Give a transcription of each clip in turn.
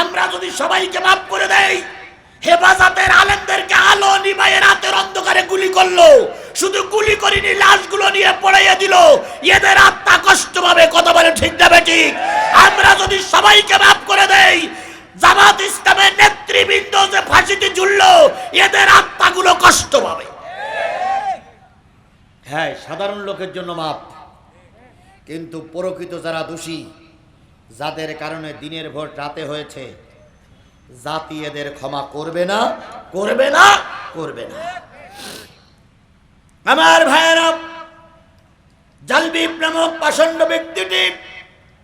আমরা যদি সবাইকে মাফ করে দেই, হেফাজতের আলেমদেরকে আলো নিবাইয়ে রাতের অন্ধকারে গুলি করল। শুধু গুলি করিনি, লাশগুলো নিয়ে পড়াইয়া দিল। এদের আত্মা কষ্ট পাবে, কথা বলে ঠিক না ঠিক আমরা যদি সবাইকে মাফ করে দেই, জামাত ইসলামের নেতৃবৃন্দ যে ফাঁসিতে ঝুললো, এদের আত্মাগুলো কষ্ট পাবে। হ্যাঁ সাধারণ লোকের জন্য মাপ কিন্তু প্রকৃত যারা দোষী যাদের কারণে দিনের ভোট রাতে হয়েছে। জাতি এদের ক্ষমা করবে না করবে না করবে না। আমার ভাইয়েরা, জালবিব নামক পাষণ্ড ব্যক্তিটি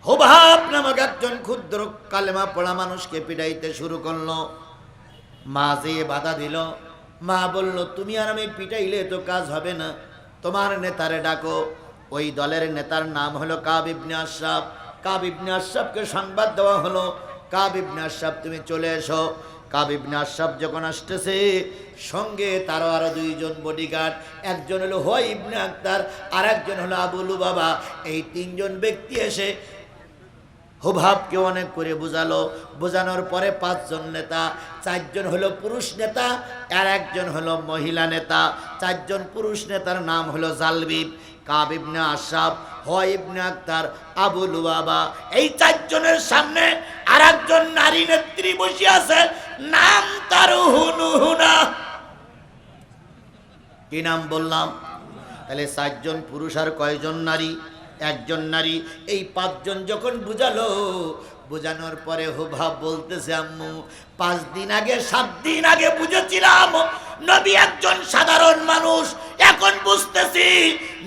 হুবহাব নামক একজন ক্ষুদ্র কালেমা পড়া মানুষকে পিটাইতে শুরু করল। মা যে বাধা দিল, মা বলল, তুমি আর আমি পিটাইলে তো কাজ হবে না। তোমার নেতারে ডাকো। ওই দলের নেতার নাম হলো কাব ইবনে আশরাফ। কাব ইবনে আশরাফকে সংবাদ দেওয়া হলো, কাব ইবনে আশরাফ, তুমি চলে এসো। কাব ইবনে আশরাফ যখন আসতেছে, সঙ্গে তারও আরও দুইজন বডিগার্ড একজন হলো হয় ইবনে আক্তার আর একজন হলো আবুলু বাবা এই তিনজন ব্যক্তি এসে হুভাবকে অনেক করে বোঝালো। বোঝানোর পরে পাঁচজন নেতা, চারজন হলো পুরুষ নেতা, আর একজন হলো মহিলা নেতা। চারজন পুরুষ নেতার নাম হলো জালবিব। কাব ইবনে আশরাফ হয় ইবনে আক্তার আবুল বাবা এই চারজনের সামনে আর একজন নারী নেত্রী বসে আছে, নাম তার হুনুহুনা কি নাম বললাম? তাহলে চারজন পুরুষ আর কয়জন নারী? একজন নারী। এই পাঁচজন যখন বুঝালো, বোঝানোর পরে হুভাব বলতেছে, আম্মু, পাঁচ দিন আগে, সাত দিন আগে বুঝেছিলাম নবী একজন সাধারণ মানুষ। এখন বুঝতেছি,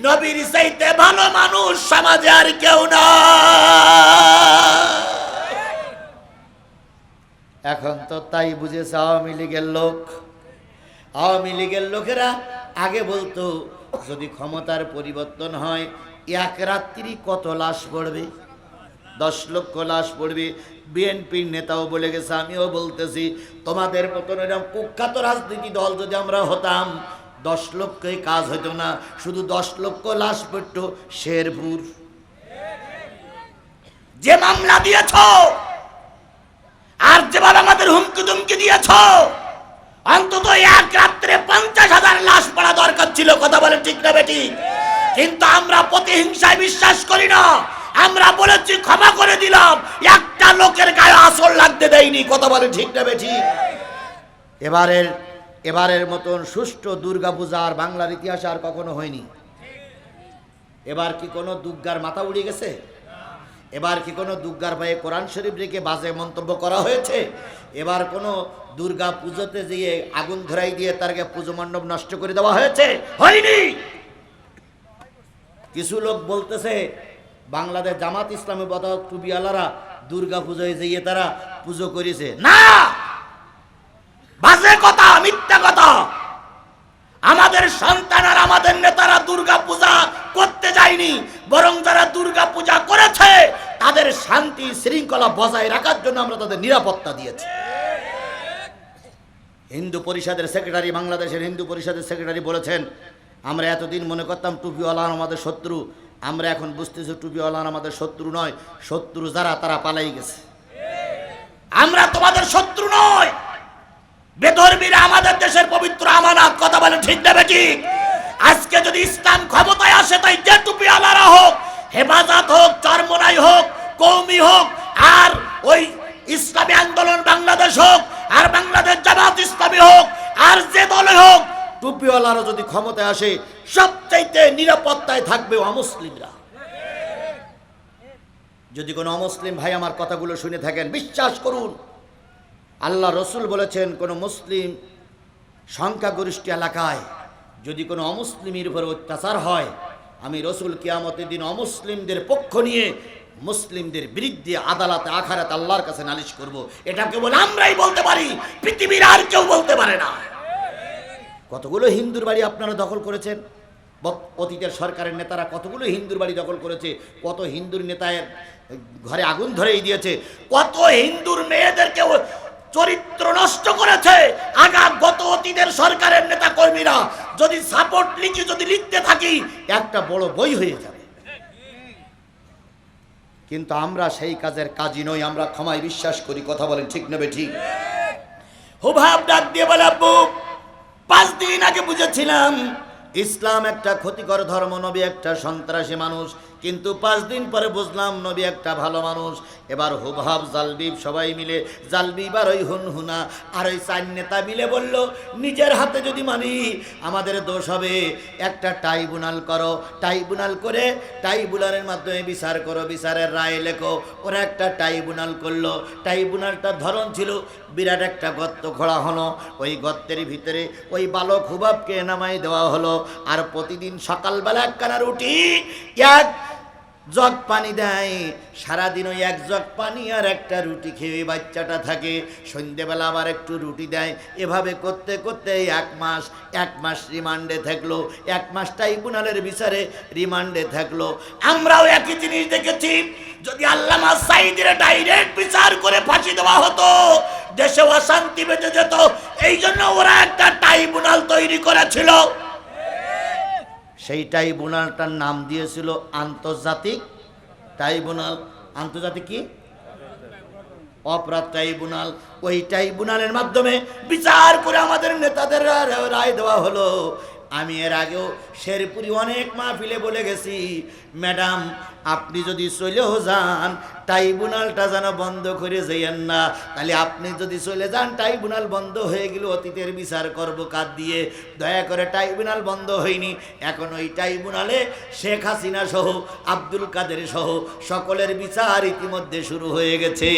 নবীর চাইতে ভালো মানুষ সমাজে আর কেউ না। এখন তো তাই বুঝেছে আওয়ামী লীগের লোক। আওয়ামী লীগের লোকেরা আগে বলতো, যদি ক্ষমতার পরিবর্তন হয়, এক রাত্রি কত লাশ পড়বে? দশ লক্ষ লাশ পড়বে বিএনপির নেতাও বলে গেছে, আমিও বলতেছি, তোমাদের মতন এরকম কুখ্যাত রাজনীতি দল যদি আমরা হতাম, দশ লক্ষই কাজ হতো না, শুধু দশ লক্ষ লাশ পড়ত শেরপুর। যে মামলা দিয়েছ, আর যেভাবে আমাদের হুমকি দুমকি দিয়েছ, অন্তত এক রাত্রে পঞ্চাশ হাজার লাশ পড়া দরকার ছিল, কথা বলে ঠিক না বেটি কিন্তু আমরা প্রতিহিংসায় বিশ্বাস করি না। আমরা বলেছি, ক্ষমা করে দিলাম। একটা লোকের গায়ে আসর লাগতে দেয়নি। কথা বলে ঠিক না বেটি এবারের এবারের মতন সুষ্ঠু দুর্গাপূজা আর বাংলার ইতিহাসে আর কখনো হয়নি। এবার কি কোনো দুর্গার মাথা উড়ে গেছে? এবার কি কোনো দুর্গার পায়ে কোরআন শরীফ রেখে বাজে মন্তব্য করা হয়েছে? এবার কোনো দুর্গা পুজোতে গিয়ে আগুন ধরাই দিয়ে তারকে পুজো মণ্ডপ নষ্ট করে দেওয়া হয়েছে? হয়নি! কিছু লোক বলতেছে বাংলাদেশ জামাত ইসলামী বদা টুবিওয়ালারা দুর্গা পুজোয় যেয়ে তারা পুজো করেছে। না! বাজে কথা, মিথ্যা কথা। আমাদের সন্তান আর আমাদের নেতারা দুর্গা পূজা করতে যায়নি, বরং যারা দুর্গা পূজা করেছে, তাদের শান্তি শৃঙ্খলা বজায় রাখার জন্য আমরা তাদের নিরাপত্তা দিয়েছি। হিন্দু পরিষদের সেক্রেটারি, বাংলাদেশের হিন্দু পরিষদের সেক্রেটারি বলেছেন, আমরা এতদিন মনে করতাম টুপিওয়ালা আমাদের শত্রু আমরা এখন বুঝতেছি টুপিওয়ালা আমাদের শত্রু নয়, শত্রু যারা, তারা পালাই গেছে। আমরা তোমাদের শত্রু নয় বেধর্মীরা আমাদের দেশের পবিত্র আমানত, কথা বলে ঠিক দেবে ঠিক আজকে যদি ইসলাম ক্ষমতায় আসে, তাই যে টুপি আলারা হোক, হেফাজত হোক, চরমনাই হোক কৌমি হোক, আর ওই ইসলামী আন্দোলন বাংলাদেশ হোক, আর বাংলাদেশ জামাত ইসলামী হোক, আর যে দলে হোক টুপিওয়ালারা যদি ক্ষমতায় আসে, সবচাইতে নিরাপত্তায় থাকবে অমুসলিমরা। যদি কোনো অমুসলিম ভাই আমার কথাগুলো শুনে থাকেন, বিশ্বাস করুন, আল্লাহ রসুল বলেছেন, কোনো মুসলিম সংখ্যাগরিষ্ঠ এলাকায় যদি কোনো অমুসলিমের উপর অত্যাচার হয়, আমি রসুল কিয়ামতের দিন অমুসলিমদের পক্ষ নিয়ে মুসলিমদের বিরুদ্ধে আদালতে, আখারাত আল্লাহর কাছে নালিশ করব। এটা কেবল আমরাই বলতে পারি, পৃথিবীর আর কেউ বলতে পারে না। কতগুলো হিন্দুর বাড়ি আপনারা দখল করেছেন? অতীতের সরকারের নেতারা কতগুলো হিন্দুর বাড়ি দখল করেছে? কত হিন্দুর নেতায় ঘরে আগুন ধরেই দিয়েছে? কত হিন্দুর মেয়েদেরকে চরিত্র নষ্ট করেছে? আগা গত অতীতের সরকারের নেতা কর্মীরা যদি সাপোর্ট লিখি, যদি লিখতে থাকি, একটা বড় বই হয়ে যাবে। কিন্তু আমরা সেই কাজের কাজই নই, আমরা ক্ষমায় বিশ্বাস করি। কথা বলেন ঠিক নেবে ঠিক? হুভাব ডাক দিয়ে বলে, আব্বু পাঁচ দিন আগে বুঝেছিলাম ইসলাম একটা ক্ষতিকর ধর্ম নবী একটা সন্ত্রাসী মানুষ। কিন্তু পাঁচ দিন পরে বুঝলাম নবী একটা ভালো মানুষ। এবার হুভাব জালবিব সবাই মিলে, জালবিব আর ওই হুনহুনা আর ওই চার নেতা মিলে বলল, নিজের হাতে যদি মানি, আমাদের দোষ হবে। একটা ট্রাইব্যুনাল করো। ট্রাইব্যুনাল করে ট্রাইব্যুনালের মাধ্যমে বিচার করো, বিচারের রায় লেখো। ওরা একটা ট্রাইব্যুনাল করল। ট্রাইব্যুনালটার ধরন ছিল, বিরাট একটা গর্ত খোঁড়া হলো। ওই গর্তের ভিতরে ওই বালক হুবাবকে নামাই দেওয়া হলো। আর প্রতিদিন সকালবেলা একখানা রুটি, এক জগ পানি দেয়। সারাদিন ওই এক জগ পানি আর একটা রুটি খেয়ে ওই বাচ্চাটা থাকে। সন্ধ্যেবেলা আবার একটু রুটি দেয়। এভাবে করতে করতে এক মাস এক মাস রিমান্ডে থাকল। এক মাস ট্রাইব্যুনালের বিচারে রিমান্ডে থাকল। আমরাও একই জিনিস দেখেছি। যদি আল্লামা সাইদের ডাইরেক্ট বিচার করে ফাঁসি দেওয়া হতো, দেশে অশান্তি বেঁচে যেত। এই জন্য ওরা একটা ট্রাইব্যুনাল তৈরি করেছিল। সেই ট্রাইব্যুনালটার নাম দিয়েছিল আন্তর্জাতিক ট্রাইব্যুনাল। আন্তর্জাতিক কি? অপরাধ ট্রাইব্যুনাল। ওই ট্রাইব্যুনালের মাধ্যমে বিচার করে আমাদের নেতাদের রায় দেওয়া হলো। আমি এর আগেও শেরপুরি অনেক মাহফিলে বলে গেছি, ম্যাডাম, আপনি যদি চলেও যান, ট্রাইব্যুনালটা যেন বন্ধ করে যেয়েন না। তাহলে আপনি যদি চলে যান, ট্রাইব্যুনাল বন্ধ হয়ে গেলে অতীতের বিচার করব কাজ দিয়ে। দয়া করে ট্রাইব্যুনাল বন্ধ হয়নি। এখন ওই ট্রাইব্যুনালে শেখ হাসিনা সহ, আব্দুল কাদের সহ সকলের বিচার ইতিমধ্যে শুরু হয়ে গেছে।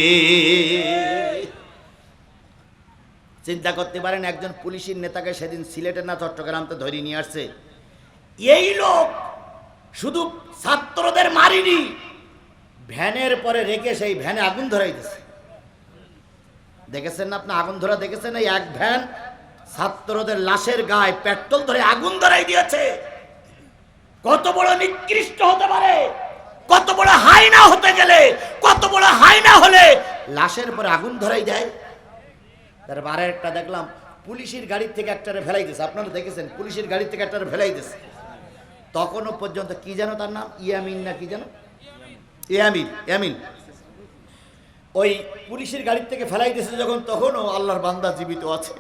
চিন্তা করতে পারেন, একজন পুলিশের নেতাকে সেদিন সিলেটে না চট্টগ্রাম তো ধরে নিয়ে আসছে। এই লোক শুধু ছাত্রদের মারিনি, ভ্যানের পরে রেখে সেই ভ্যানে আগুন ধরাই দিছে। দেখেছেন না আপনি আগুন ধরা দেখেছেন? এই এক ভ্যান ছাত্রদের লাশের গায়ে পেট্রোল ধরে আগুন ধরাই দিয়েছে। কত বড় নিকৃষ্ট হতে পারে, কত বড় হাইনা হতে গেলে, কত বড় হাইনা হলে লাশের পরে আগুন ধরাই দেয়। তারপর একটা দেখলাম, পুলিশের গাড়ির থেকে একটারে ফেলাই দিয়েছে আপনারা দেখেছেন, পুলিশের গাড়ির থেকে একটারে ফেলাই দিয়েছে তখনও পর্যন্ত কি যেন তার নাম? ইয়ামিন না কি যেন? ইয়ামিন ইয়ামিন। ওই পুলিশের গাড়ির থেকে ফেলাই দিয়েছে যখন, তখনও আল্লাহর বান্দা জীবিত আছে।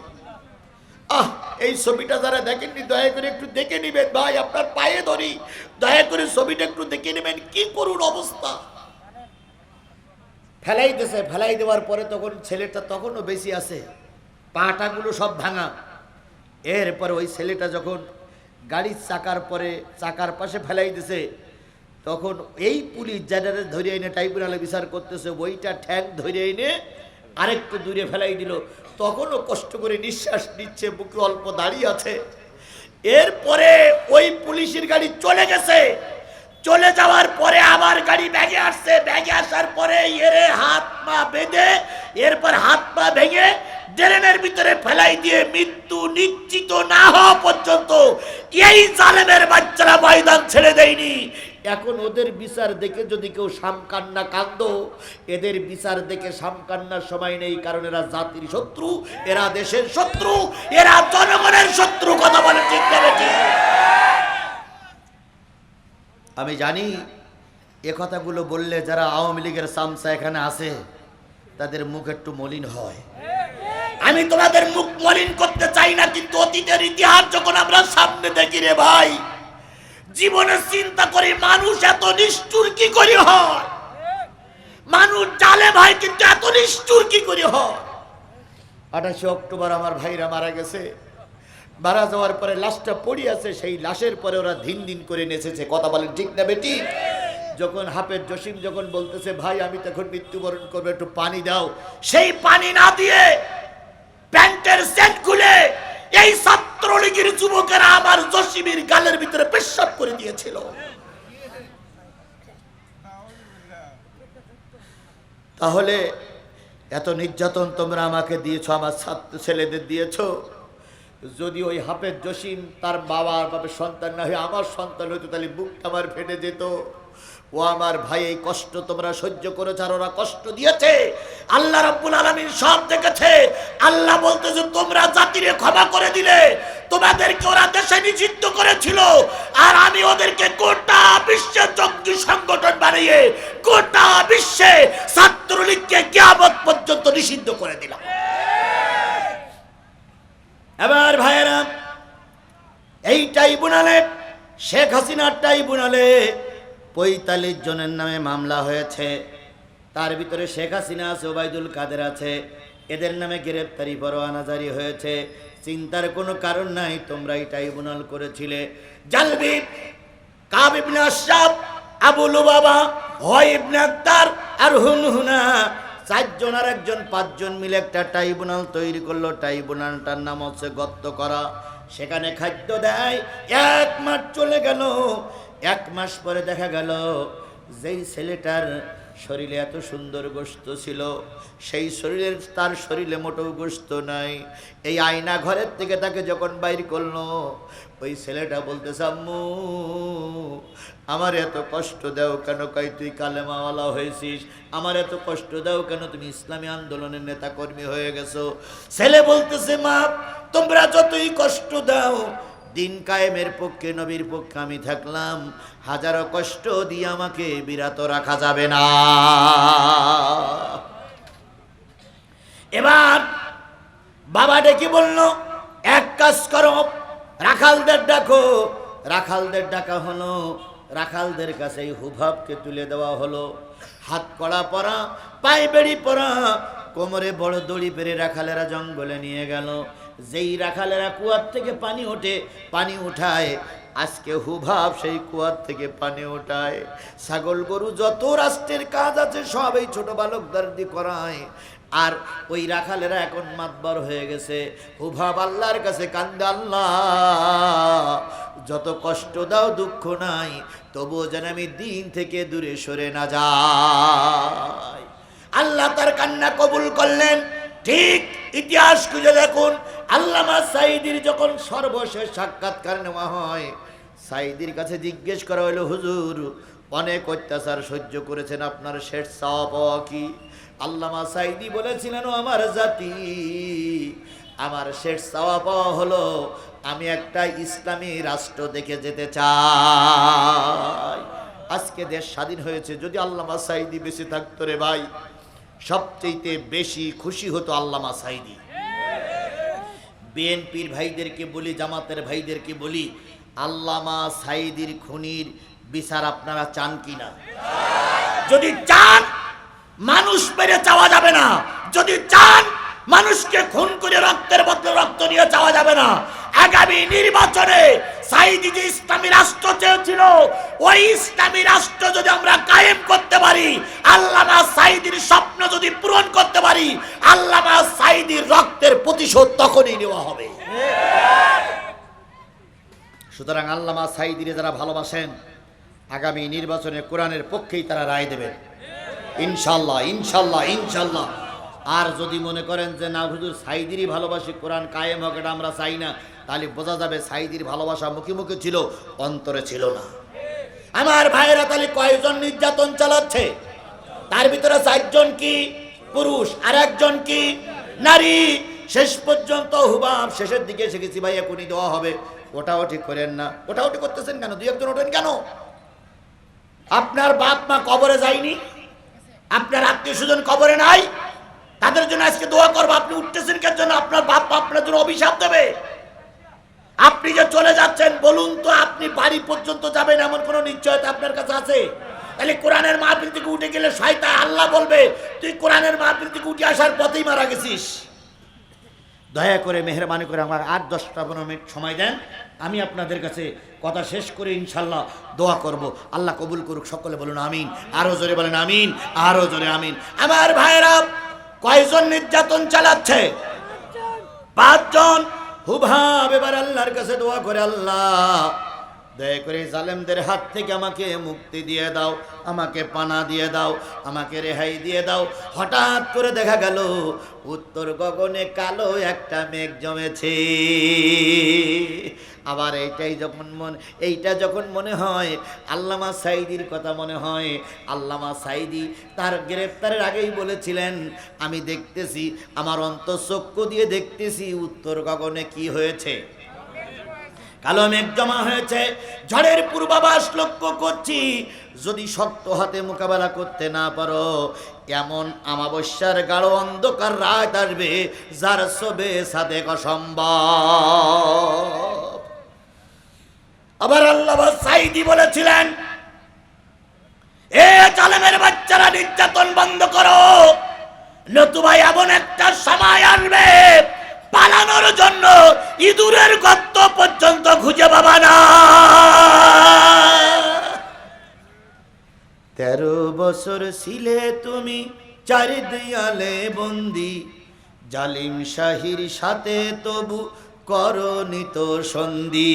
আহ, এই ছবিটা যারা দেখেননি, দয়া করে একটু দেখে নেবেন। ভাই, আপনার পায়ে ধরি। দয়া করে ছবিটা একটু দেখে নেবেন। কি করুন অবস্থা। ফেলাই দিয়েছে ফেলাই দেওয়ার পরে তখন ছেলেটা তখনও বেশি আছে, পাটাগুলো সব ভাঙা। এরপরে ওই ছেলেটা যখন গাড়ির চাকার পরে, চাকার পাশে ফেলাই দিছে তখন এই পুলিশ যারা ধরে এনে ট্রাইব্যুনালে বিচার করতেছে, ওইটা ঠ্যাং ধরে এনে আরেকটু দূরে ফেলাই দিল। তখনও কষ্ট করে নিঃশ্বাস নিচ্ছে, বুকে অল্প দাঁড়িয়ে আছে। এরপরে ওই পুলিশের গাড়ি চলে গেছে। চলে যাওয়ার পরে দিয়ে মৃত্যু নিশ্চিত না হওয়া পর্যন্ত এই জালেমের বাচ্চারা ময়দান ছেড়ে দেয়নি এখন ওদের বিচার দেখে যদি কেউ সামকান্না কান্দ, এদের বিচার দেখে সামকান্নার সময় নেই, কারণ এরা জাতির শত্রু, এরা দেশের শত্রু, এরা জনগণের শত্রু, কথা বলে ঠিক? আমি জানি এ কথাগুলো বললে যারা আওয়ামী লীগের সামসা এখানে আছে তাদের মুখ একটু মলিন হয় আমি তোমাদের মুখ মলিন করতে চাই না, কিন্তু অতীতের ইতিহাস যখন আমরা সামনে দেখি রে ভাই জীবনে চিন্তা করি, মানুষ এত নিষ্ঠুর কি করে হয়? মানুষ জালে ভাই, কিন্তু এত নিষ্ঠুর কি করে হয়? আঠাশে অক্টোবর আমার ভাইরা মারা গেছে। মারা যাওয়ার পরে লাশটা পড়ে আছে, সেই লাশের পরে ওরা দিন দিন করে নেচেছে। কথা বলেন ঠিক না বেটি? যখন হাফের জসিম যখন বলতেছে, ভাই, আমি তখন মৃত্যুবরণ করব, একটু পানি দাও। সেই পানি না দিয়ে প্যান্টের সেট খুলে এই ছাত্রলীগের যুবকেরা আমার জসিমের গালের ভিতরে পেশাব করে দিয়েছিল। তাহলে এত নির্যাতন তোমরা আমাকে দিয়েছ, আমার ছাত্র ছেলেদের দিয়েছ। যদি ওই হাফেজ জসিম তার বাবার বাবার সন্তান না হয়ে আমার সন্তান হতো তাহলে বুকটা আমার ফেটে যেত। ও আমার ভাই, এই কষ্ট তোমরা সহ্য করেছ আর ওরা কষ্ট দিয়েছে। আল্লাহ রাব্বুল আলামিন সব দেখেছে। আল্লাহ বলতেছে, তোমরা জাতিরে ক্ষমা করে দিলে। তোমাদেরকে ওরা দেশে নিষিদ্ধ করেছিল। আর আমি ওদেরকে গোটা বিশ্বে জঙ্গি সংগঠন বানিয়ে গোটা বিশ্বে ছাত্রলীগকে কিয়ামত পর্যন্ত নিষিদ্ধ করে দিলাম। এবার ভাইয়েরা, এই ট্রাইব্যুনালে, শেখ হাসিনার ট্রাইব্যুনালে পঁয়তাল্লিশ জনের নামে মামলা হয়েছে। তার ভিতরে শেখ হাসিনা আছে, ওবায়দুল কাদের আছে। এদের নামে গ্রেপ্তারি পরোয়ানা জারি হয়েছে। চিন্তার কোনো কারণ নাই, তোমরা এই ট্রাইব্যুনাল করেছিলে। জালবি কাব ইবনে আশরাফ, আবু লুবাবা, হয় ইবনে আক্তার আর হুনহুনা চারজন আর একজন, পাঁচজন মিলে একটা ট্রাইব্যুনাল তৈরি করল। ট্রাইব্যুনালটার নাম হচ্ছে গত্ত করা। সেখানে খাদ্য দেয়, এক মাস চলে গেল। এক মাস পরে দেখা গেল, যেই ছেলেটার শরীরে এত সুন্দর গোস্ত ছিল, সেই শরীরের তার শরীরে মোটেও গোস্ত নাই। এই আয়না ঘরের থেকে তাকে যখন বাইর করল, ওই ছেলেটা বলতেছে, আম্মু, আমার এত কষ্ট দাও কেন? কাই তুই কালেমাওয়ালা হয়েছিস। আমার এত কষ্ট দাও কেন? তুমি ইসলামী আন্দোলনের নেতা কর্মী হয়ে গেছো। ছেলে বলতেছে, মা, তোমরা যতই কষ্ট দাও দিন কায়েমের পক্ষে, নবীর পক্ষে আমি থাকলাম। হাজারো কষ্ট দিয়ে আমাকে বিরত রাখা যাবে না। এবার বাবা ডেকে বলল, এক কাজ করো, রাখালদের ডাকো। রাখালদের ডাকা হলো, রাখালদের কাছে এই হুভাবকে তুলে দেওয়া হলো। হাত কড়া পরা, পায়ে বেড়ি পরা, কোমরে বড় দড়ি পেরে রাখালেরা জঙ্গলে নিয়ে গেল। যেই রাখালেরা কুয়ার থেকে পানি ওঠে, পানি উঠায়। আজকে হুভাব সেই কুয়ার থেকে পানি ওঠায় ছাগল গরু যত রাষ্ট্রের কাজ আছে, সব এই ছোট বালকদের দিয়ে করায়। আর ওই রাখালেরা এখন মাতবার হয়ে গেছে। হুভাব আল্লাহর কাছে কান্দে, আল্লাহ, যত কষ্ট দাও, দুঃখ নাই, তবুও যেন আমি দিন থেকে দূরে সরে না যাই। আল্লাহ তার কান্না কবুল করলেন। ঠিক ইতিহাস খুঁজে দেখুন। আল্লামা সাইদির যখন সর্বশেষ সাক্ষাৎকার নেওয়া হয় সাইদির কাছে জিজ্ঞেস করা হলো হুজুর, অনেক অত্যাচার সহ্য করেছেন আপনার শেষ চাওয়া কি? আল্লামা সাইদি বলেছিলেন আমার জাতি, আমার শেষ চাওয়া পাওয়া হলো, আমি একটা ইসলামী রাষ্ট্র দেখে যেতে চাই। আজকে দেশ স্বাধীন হয়েছে, যদি আল্লামা সাইদি বেঁচে থাকতো রে ভাই সবচেয়ে বেশি খুশি হতো আল্লামা সাইদি। বিএনপির ভাইদেরকে বলি, জামাতের ভাইদেরকে বলি, আল্লামা সাইদির খুনির বিচার আপনারা চান কি না যদি চান, মানুষ মেরে চাওয়া যাবে না। যদি চান, মানুষকে খুন করে রক্তের বদলে রক্ত নিয়ে চাওয়া যাবে না। আগামী নির্বাচনে সাইদি যে ইসলামী রাষ্ট্র চেয়েছিল, ওই ইসলামী রাষ্ট্র যদি আমরা কায়েম করতে পারি, আল্লামা সাইদির স্বপ্ন যদি পূরণ করতে পারি, আল্লামা সাইদির রক্তের প্রতিশোধ তখনই নেওয়া হবে। সুতরাং আল্লামা সাইদিরে যারা ভালোবাসেন, আগামী নির্বাচনে কোরআনের পক্ষেই তারা রায় দেবেন। ইনশাল্লাহ ইনশাল্লাহ ইনশাল্লাহ আর যদি মনে করেন যে, না হুজুর, সাইদিরই ভালোবাসি, কোরআন কায়েম হোক, এটা আমরা চাই না। তাহলে বোঝা যাবে সাইদির ভালোবাসা মুখে মুখে ছিল, অন্তরে ছিল না। আমার ভাইয়েরা তাহলে কয়জন নির্যাতন চালাচ্ছে? তার ভিতরে চারজন কি পুরুষ আর একজন কি নারী? শেষ পর্যন্ত হুবাব শেষের দিকে এসে গেছি, ভাই, এখনই দেওয়া হবে। ওটাও ঠিক করেন না। ওটাও ঠিক করতেছেন কেন? দুই একজন ওঠেন কেন? আপনার বাপ মা কবরে যায়নি? আপনার আত্মীয় স্বজন কবরে নাই? তাদের জন্য আজকে দোয়া করব। আপনি উঠতেছেন কেন? জন্য আপনার বাপ মা আপনার জন্য অভিশাপ দেবে। আপনি যে চলে যাচ্ছেন, বলুন তো আপনি বাড়ি পর্যন্ত যাবেন এমন কোনো নিশ্চয়তা আপনার কাছে আছে? তাহলে কোরআনের মাহফিল থেকে উঠে গেলে শয়তা আল্লাহ বলবে, তুই কোরআনের মাহফিল থেকে উঠে আসার পথেই মারা গেছিস। দয়া করে, মেহরবানি করে আমার আট দশটা পনেরো মিনিট সময় দেন। আমি আপনাদের কাছে কথা শেষ করে ইনশাল্লাহ দোয়া করব। আল্লাহ কবুল করুক, সকলে বলুন আমিন। আরও জোরে বলেন আমিন আরও জোরে আমিন। আমার ভাইয়েরা কয়জন নির্যাতন চালাচ্ছে? পাঁচজন। হুভাব এবার আল্লাহর কাছে দোয়া করে আল্লাহ দয়া করে জালেমদের হাত থেকে আমাকে মুক্তি দিয়ে দাও, আমাকে পানা দিয়ে দাও, আমাকে রেহাই দিয়ে দাও। হঠাৎ করে দেখা গেল, উত্তর গগনে কালো একটা মেঘ জমেছে। আবার এইটাই যখন মন, এইটা যখন মনে হয়, আল্লামা সাইদির কথা মনে হয়, আল্লামা সাইদি তার গ্রেপ্তারের আগেই বলেছিলেন, আমি দেখতেছি, আমার অন্তঃচক্ষু দিয়ে দেখতেছি উত্তর গগনে কি হয়েছে। কালো মেঘ জমা হয়েছে, ঝড়ের পূর্বাভাস লক্ষ্য করছি। যদি শক্ত হাতে মোকাবেলা করতে না পারো, এমন আমাবস্যার গাঢ় অন্ধকার রাত আসবে, যার সবে সাথে অসম্ভব। আবার আল্লাহ সাইদি বলেছিলেন, এ জালেমের বাচ্চারা নির্যাতন বন্ধ করো। নতুবা এমন একটা সময় আসবে পালানোর জন্য। ইঁদুরের গর্ত পর্যন্ত খুঁজে পাবা না। তেরো বছর ছিলে তুমি চারি দেয়ালে বন্দি। জালিম শাহির সাথে তবু করনি তো সন্ধি।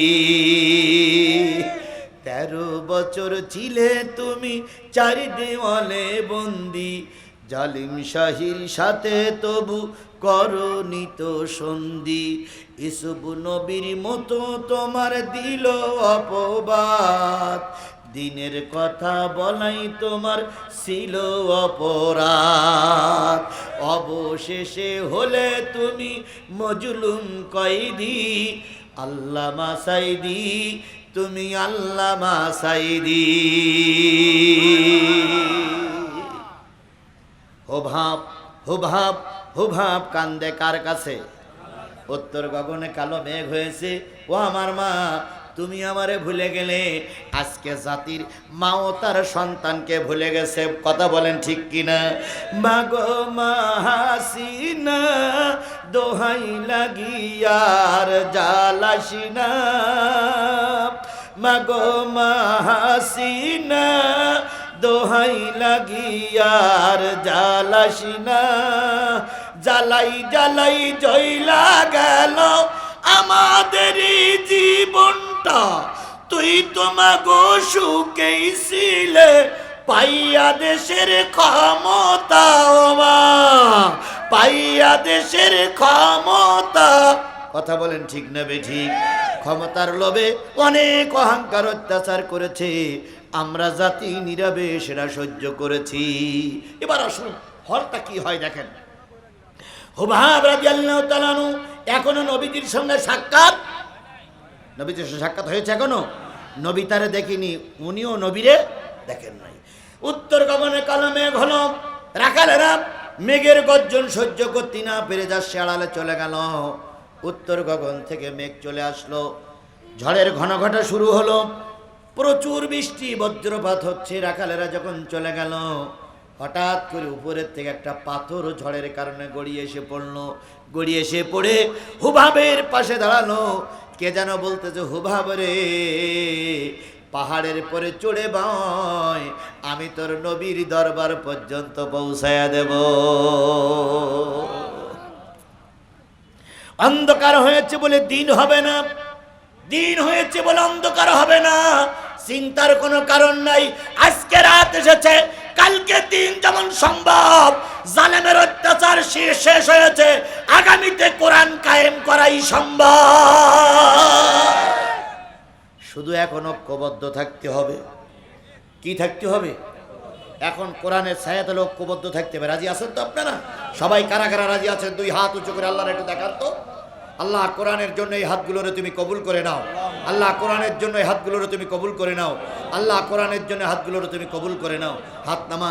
তেরো বছর ছিলে তুমি চারি দেওয়ালে বন্দি। জালিম শাহির সাথে তবু করনি তো সন্ধি। ইসুব নবীর মতো তোমার দিল অপবাদ। দিনের কথা বলাই তোমার ছিল অপরাধ। অবশেষে হলে তুমি মজলুম কয়দি, আল্লামা সাইদি, তুমি আল্লামা সাইদি। হোভাব হুভাব হুভাব কান্দে কার কাছে? উত্তর গগনে কালো মেঘ হয়েছে, ও আমার মা, তুমি আমারে ভুলে গেলে। আজকে জাতির মাও তার সন্তানকে ভুলে গেছে। কথা বলেন ঠিক কিনা? মা হাসিনা, দোহাই লাগিয়ার জালাসিনা মা হাসিনা দোহাই লাগিয়ার জালাসিনা জ্বালাই জ্বালাই জয়লা গেল আমাদের জীবনটা। তুই তোমাগো সুখেই ছিলে, পাইয়া দেশের ক্ষমতা পাইয়া দেশের ক্ষমতা কথা বলেন ঠিক না ঠিক? ক্ষমতার লোভে অনেক অহংকার অত্যাচার করেছে। আমরা জাতি নীরবে সেটা সহ্য করেছি। এবার আসুন ফলটা কি হয় দেখেন। হুবাব রাদিয়াল্লাহু তাআলাহু এখনও নবীজির সঙ্গে সাক্ষাৎ? নবীজির সঙ্গে সাক্ষাৎ হয়েছে এখনও? নবী তারে দেখিনি, উনিও নবীরে দেখেন নাই। উত্তর গগনে কালো মেঘ হলো, রাখালেরা মেঘের গর্জন সহ্য করতে না পেরে যাচ্ছে আড়ালে চলে গেল। উত্তর গগন থেকে মেঘ চলে আসলো। ঝড়ের ঘন ঘটা শুরু হলো। প্রচুর বৃষ্টি, বজ্রপাত হচ্ছে। রাখালেরা যখন চলে গেল, হঠাৎ করে উপরের থেকে একটা পাথর ঝড়ের কারণে গড়িয়ে এসে পড়ল। গড়িয়ে এসে পড়ে হুভাবের পাশে দাঁড়াল। কে যেন বলতেছে, হুভাব রে, পাহাড়ের পরে চড়ে বয়। আমি তোর নবীর দরবার পর্যন্ত পৌঁছায়া দেব। অন্ধকার হয়েছে বলে দিন হবে না। দিন হয়েছে বলে অন্ধকার হবে না। চিন্তার কোনো কারণ নাই। আজকে রাত এসেছে, কালকে দিন যেমন সম্ভব। জালেমের অত্যাচার শেষ হয়েছে। আগামীতে কোরআন কায়েম করাই সম্ভব। শুধু এখন ঐক্যবদ্ধ থাকতে হবে। কি থাকতে হবে? এখন কোরআনের ছায়াতে ঐক্যবদ্ধ থাকতে হবে। রাজি আছেন তো আপনারা? সবাই কারা কারা রাজি আছেন? দুই হাত উঁচু করে আল্লাহর একটু দেখান তো। আল্লাহ কোরআনের জন্য এই হাতগুলোরে তুমি কবুল করে নাও। আল্লাহ কোরআনের জন্য এই হাতগুলোরে তুমি কবুল করে নাও। আল্লাহ কোরআনের জন্য হাতগুলোরে তুমি কবুল করে নাও। হাত নামান।